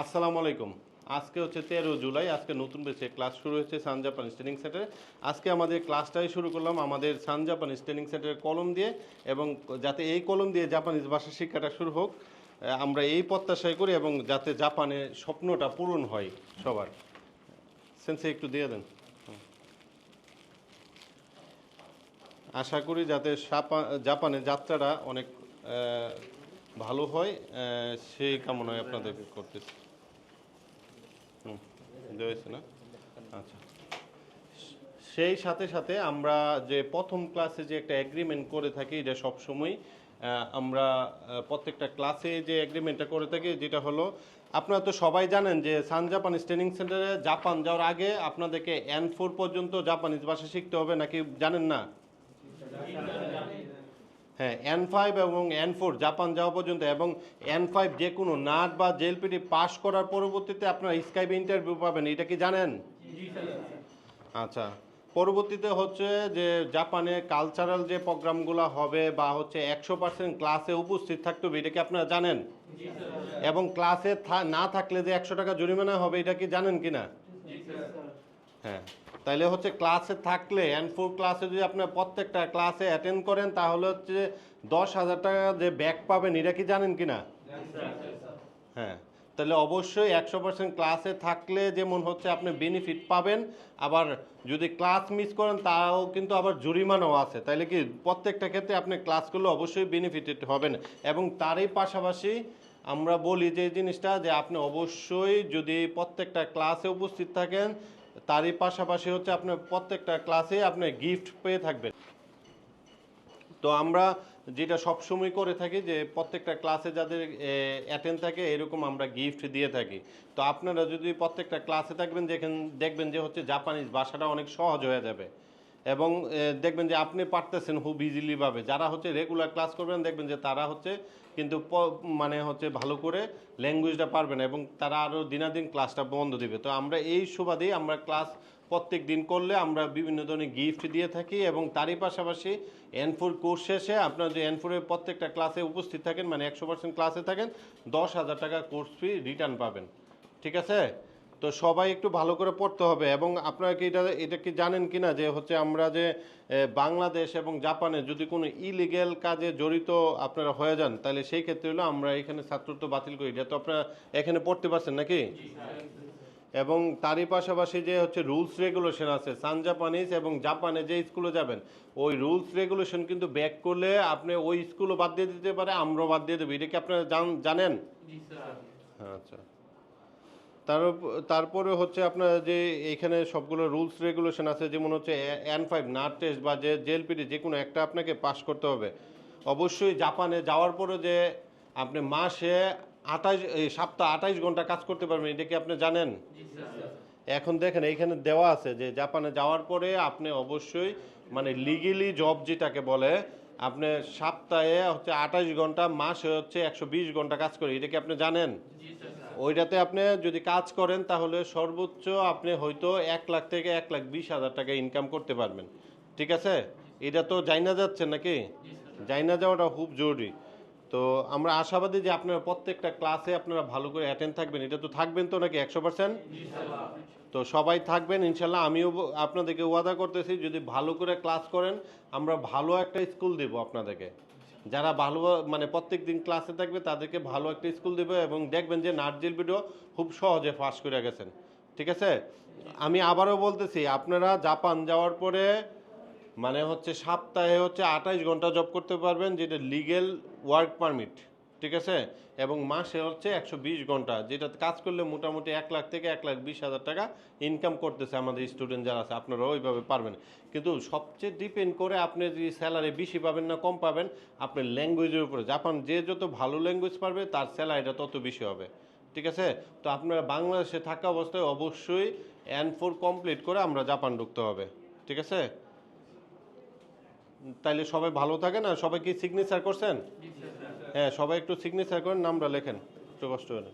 আসসালামু আলাইকুম। আজকে হচ্ছে তেরো জুলাই, আজকে নতুন বেছে ক্লাস শুরু হয়েছে সান জাপান ট্রেনিং সেন্টারে। আজকে আমাদের ক্লাসটাই শুরু করলাম আমাদের সান জাপানিজ ট্রেনিং সেন্টারের কলম দিয়ে এবং যাতে এই কলম দিয়ে জাপানিজ ভাষা শিক্ষাটা শুরু হোক আমরা এই প্রত্যাশাই করি এবং যাতে জাপানে স্বপ্নটা পূরণ হয় সবার। সেন্সে একটু দিয়ে দেন। আশা করি যাতে জাপানে যাত্রাটা অনেক ভালো হয় সেই কামনায় আপনাদেরকে করতেছি। না? আচ্ছা। সেই সাথে সাথে আমরা যে প্রথম ক্লাসে যে একটা এগ্রিমেন্ট করে থাকি, এটা সবসময় আমরা প্রত্যেকটা ক্লাসে যে এগ্রিমেন্টটা করে থাকি, যেটা হলো, আপনারা তো সবাই জানেন যে সান জাপানিজ ট্রেনিং সেন্টারে জাপান যাওয়ার আগে আপনাদেরকে এন ফোর পর্যন্ত জাপানিজ ভাষা শিখতে হবে, নাকি জানেন না? হ্যাঁ এন ফাইভ এবং এন ফোর জাপান যাওয়া পর্যন্ত এবং এন ফাইভ যে কোনো নাট বা জেলপিটি পাশ করার পরবর্তীতে আপনার স্কাইপ ইন্টারভিউ পাবেন এটা কি জানেন? আচ্ছা পরবর্তীতে হচ্ছে যে জাপানে কালচারাল যে প্রোগ্রামগুলো হবে বা হচ্ছে একশো পার্সেন্ট ক্লাসে উপস্থিত থাকতে হবে এটা কি আপনারা জানেন? এবং ক্লাসে না থাকলে যে একশো টাকা জরিমানা হবে এটা কি জানেন কি না হ্যাঁ। তাইলে হচ্ছে ক্লাসে থাকলে এন ফোর ক্লাসে যদি আপনার প্রত্যেকটা ক্লাসে অ্যাটেন্ড করেন, তাহলে হচ্ছে দশ হাজার টাকা যে ব্যাক পাবেন, এটা কি জানেন কি না হ্যাঁ তাহলে অবশ্যই একশো পার্সেন্ট ক্লাসে থাকলে যেমন হচ্ছে আপনি বেনিফিট পাবেন, আবার যদি ক্লাস মিস করেন, তাও কিন্তু আবার জরিমানাও আছে। তাহলে কি প্রত্যেকটা ক্ষেত্রে আপনি ক্লাসগুলো অবশ্যই বেনিফিটেড হবেন। এবং তারই পাশাপাশি আমরা বলি যে জিনিসটা যে আপনি অবশ্যই যদি প্রত্যেকটা ক্লাসে উপস্থিত থাকেন তারই পাশাপাশি হচ্ছে আপনার প্রত্যেকটা ক্লাসে আপনি গিফট পেয়ে থাকবেন। তো আমরা যেটা সবসময় করে থাকি যে প্রত্যেকটা ক্লাসে যাদের অ্যাটেন্ড থাকে এরকম আমরা গিফট দিয়ে থাকি। তো আপনারা যদি প্রত্যেকটা ক্লাসে থাকবেন, দেখেন, দেখবেন যে হচ্ছে জাপানিজ ভাষাটা অনেক সহজ হয়ে যাবে। এবং দেখবেন যে আপনি পারতেছেন খুব ইজিলিভাবে যারা হচ্ছে রেগুলার ক্লাস করবেন, দেখবেন যে তারা হচ্ছে কিন্তু মানে হচ্ছে ভালো করে ল্যাঙ্গুয়েজটা পারবেন এবং তারা আরও দিনাদিন ক্লাসটা বন্ধ দিবে। তো আমরা এই সুবাদেই আমরা ক্লাস প্রত্যেক দিন করলে আমরা বিভিন্ন ধরনের গিফট দিয়ে থাকি এবং তারই পাশাপাশি এন ফোর কোর্স শেষে আপনার যে এন ফোরের প্রত্যেকটা ক্লাসে উপস্থিত থাকেন মানে একশো পার্সেন্ট ক্লাসে থাকেন, দশ হাজার টাকা কোর্স ফি রিটার্ন পাবেন। ঠিক আছে? তো সবাই একটু ভালো করে পড়তে হবে এবং আপনারা কি এটা এটা কি জানেন কি না যে হচ্ছে আমরা যে বাংলাদেশ এবং জাপানে যদি কোনো ইলিগেল কাজে জড়িত আপনারা হয়ে যান তাহলে সেই ক্ষেত্রে হলো আমরা এখানে ছাত্রত্ব বাতিল করি। এটা তো আপনারা এখানে পড়তে পারছেন নাকি? এবং তারই পাশাপাশি যে হচ্ছে রুলস রেগুলেশন আছে সান জাপানিজ এবং জাপানে যে স্কুলে যাবেন ওই রুলস রেগুলেশন কিন্তু ব্যাক করলে আপনি ওই স্কুলও বাদ দিয়ে দিতে পারে আমরাও বাদ দিয়ে দেবো। এটা কি আপনারা জান- জানেন? হ্যাঁ, আচ্ছা। তার তারপরে হচ্ছে আপনার যে এখানে সবগুলো রুলস রেগুলেশন আছে যেমন হচ্ছে এন ফাইভ নাট টেস্ট বা যে জেলপিডি যে কোনো একটা আপনাকে পাস করতে হবে। অবশ্যই জাপানে যাওয়ার পরে যে আপনি মাসে আঠাশ এই সপ্তাহ আঠাইশ ঘণ্টা কাজ করতে পারবেন এটা কি আপনি জানেন? এখন দেখেন এইখানে দেওয়া আছে যে জাপানে যাওয়ার পরে আপনি অবশ্যই মানে লিগেলি জব যেটাকে বলে আপনি সপ্তাহে হচ্ছে আঠাশ ঘণ্টা মাসে হচ্ছে একশো বিশ ঘণ্টা কাজ করে এটা কি আপনি জানেন? ওইটাতে আপনি যদি কাজ করেন, তাহলে সর্বোচ্চ আপনি হয়তো এক লাখ থেকে এক লাখ বিশ হাজার টাকা ইনকাম করতে পারবেন। ঠিক আছে? এটা তো জাইনা যাচ্ছে নাকি? জাইনা যাওয়াটা খুব জরুরি। তো আমরা আশাবাদী যে আপনারা প্রত্যেকটা ক্লাসে আপনারা ভালো করে অ্যাটেন্ড থাকবেন। এটা তো থাকবেন তো নাকি একশো পার্সেন্ট তো সবাই থাকবেন, ইনশাল্লাহ আমিও আপনাদেরকে ওয়াদা করতেছি, যদি ভালো করে ক্লাস করেন, আমরা ভালো একটা স্কুল দেব আপনাদেরকে। যারা ভালো মানে প্রত্যেক দিন ক্লাসে থাকবে, তাদেরকে ভালো একটা স্কুল দেবে এবং দেখবেন যে নার্জিল ভিডিও খুব সহজে পাস করে গেছেন। ঠিক আছে? আমি আবারও বলতেছি, আপনারা জাপান যাওয়ার পরে মানে হচ্ছে সপ্তাহে হচ্ছে আঠাইশ ঘণ্টা জব করতে পারবেন, যেটা লিগেল ওয়ার্ক পারমিট ঠিক আছে? এবং মাসে হচ্ছে একশো বিশ ঘণ্টা, যেটা কাজ করলে মোটামুটি এক লাখ থেকে এক লাখ বিশ হাজার টাকা ইনকাম করতেছে আমাদের স্টুডেন্ট যারা আছে আপনারা ওইভাবে পারবেন। কিন্তু সবচেয়ে ডিপেন্ড করে আপনি যদি স্যালারি বেশি পাবেন না কম পাবেন, আপনার ল্যাঙ্গুয়েজের উপরে। জাপান যে যত ভালো ল্যাঙ্গুয়েজ পারবে, তার স্যালারিটা তত বেশি হবে। ঠিক আছে? তো আপনারা বাংলাদেশে থাকা অবস্থায় অবশ্যই এন ফোর কমপ্লিট করে আমরা জাপান ঢুকতে হবে। ঠিক আছে? তাইলে সবাই ভালো থাকেন আর সবাই কি সিগনেচার করছেন? হ্যাঁ সবাই একটু সিগনেচার করেন নামটা লেখেন একটু কষ্ট করে।